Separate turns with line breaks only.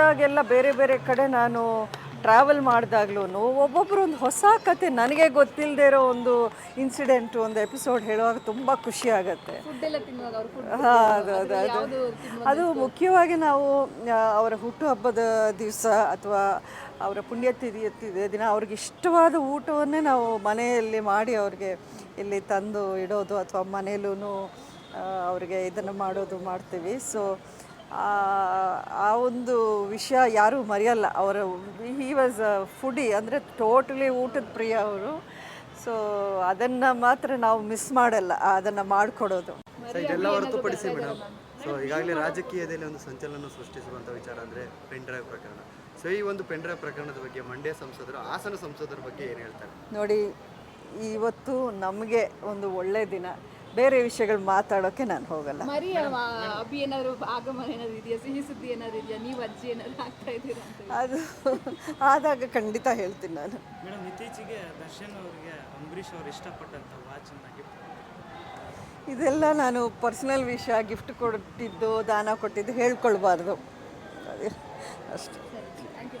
ಹೋದಾಗೆಲ್ಲ ಬೇರೆ ಬೇರೆ ಕಡೆ ನಾನು ಟ್ರಾವೆಲ್ ಮಾಡಿದಾಗ್ಲೂ ಒಬ್ಬೊಬ್ಬರು ಒಂದು ಹೊಸ ಕತೆ ನನಗೆ ಗೊತ್ತಿಲ್ಲದೆ ಇರೋ ಒಂದು ಇನ್ಸಿಡೆಂಟು ಒಂದು ಎಪಿಸೋಡ್ ಹೇಳುವಾಗ ತುಂಬ ಖುಷಿ ಆಗುತ್ತೆ. ಅದು ಅದು ಅದು. ಮುಖ್ಯವಾಗಿ ನಾವು ಅವರ ಹುಟ್ಟುಹಬ್ಬದ ದಿವಸ ಅಥವಾ ಅವರ ಪುಣ್ಯತಿಥಿಯ ದಿನ ಅವ್ರಿಗೆ ಇಷ್ಟವಾದ ಊಟವನ್ನೇ ನಾವು ಮನೆಯಲ್ಲಿ ಮಾಡಿ ಅವ್ರಿಗೆ ಇಲ್ಲಿ ತಂದು ಇಡೋದು ಅಥವಾ ಮನೆಯಲ್ಲೂ ಅವ್ರಿಗೆ ಇದನ್ನು ಮಾಡೋದು ಮಾಡ್ತೀವಿ. ಸೊ ಒಂದು ವಿಷಯ ಯಾರೂ ಮರೆಯಲ್ಲ. ಅವರ ಹಿ ವಾಸ್ ಫುಡಿ ಅಂದರೆ ಟೋಟಲಿ ಊಟದ ಪ್ರಿಯ ಅವರು. ಸೊ ಅದನ್ನು ಮಾತ್ರ ನಾವು ಮಿಸ್ ಮಾಡಲ್ಲ ಅದನ್ನು ಮಾಡಿಕೊಡೋದು.
ಇದೆಲ್ಲ ಹೊರತುಪಡಿಸಿ ಮೇಡಮ್ ಸೊ ಈಗಾಗಲೇ ರಾಜಕೀಯದಲ್ಲಿ ಒಂದು ಸಂಚಲನ ಸೃಷ್ಟಿಸುವಂಥ ವಿಚಾರ ಅಂದರೆ ಪೆನ್ ಡ್ರೈವ್ ಪ್ರಕರಣ. ಸೊ ಈ ಒಂದು ಪೆನ್ ಡ್ರೈವ್ ಪ್ರಕರಣದ ಬಗ್ಗೆ ಮಂಡ್ಯ ಸಂಸದರು ಹಾಸನ ಸಂಸದರ ಬಗ್ಗೆ ಏನು ಹೇಳ್ತಾರೆ?
ನೋಡಿ ಇವತ್ತು ನಮಗೆ ಒಂದು ಒಳ್ಳೆಯ ದಿನ. ಬೇರೆ ವಿಷಯಗಳು ಮಾತಾಡೋಕೆ ನಾನು ಹೋಗಲ್ಲ.
ಮರಿ ಅಭಿ ಏನಾದ್ರು ಆಗಮನ ಏನಾದ್ರು ಇದೆಯಾ? ಸಿಹಿ ಸುದ್ದಿ ಏನಾದ್ರು ಇದೆಯಾ? ನೀವು ಅಜ್ಜಿ ಏನಾದ್ರು ಆಗ್ತಾ ಇದ್ದೀರಾ ಅಂತ
ಅದು ಆದಾಗ ಖಂಡಿತ ಹೇಳ್ತೀನಿ ನಾನು.
ಮೇಡಮ್ ಇತ್ತೀಚೆಗೆ ದರ್ಶನ್ ಅವರಿಗೆ ಅಂಬರೀಷ್ ಅವರು ಇಷ್ಟಪಟ್ಟಂಥ ವಾಚನ್ನ ಗಿಫ್ಟ್
ಇದೆಲ್ಲ ನಾನು ಪರ್ಸನಲ್ ವಿಷಯ ಗಿಫ್ಟ್ ಕೊಟ್ಟಿದ್ದು ದಾನ ಕೊಟ್ಟಿದ್ದು ಹೇಳ್ಕೊಳ್ಬಾರ್ದು. ಅದೇ ಅಷ್ಟೇ.
Thank you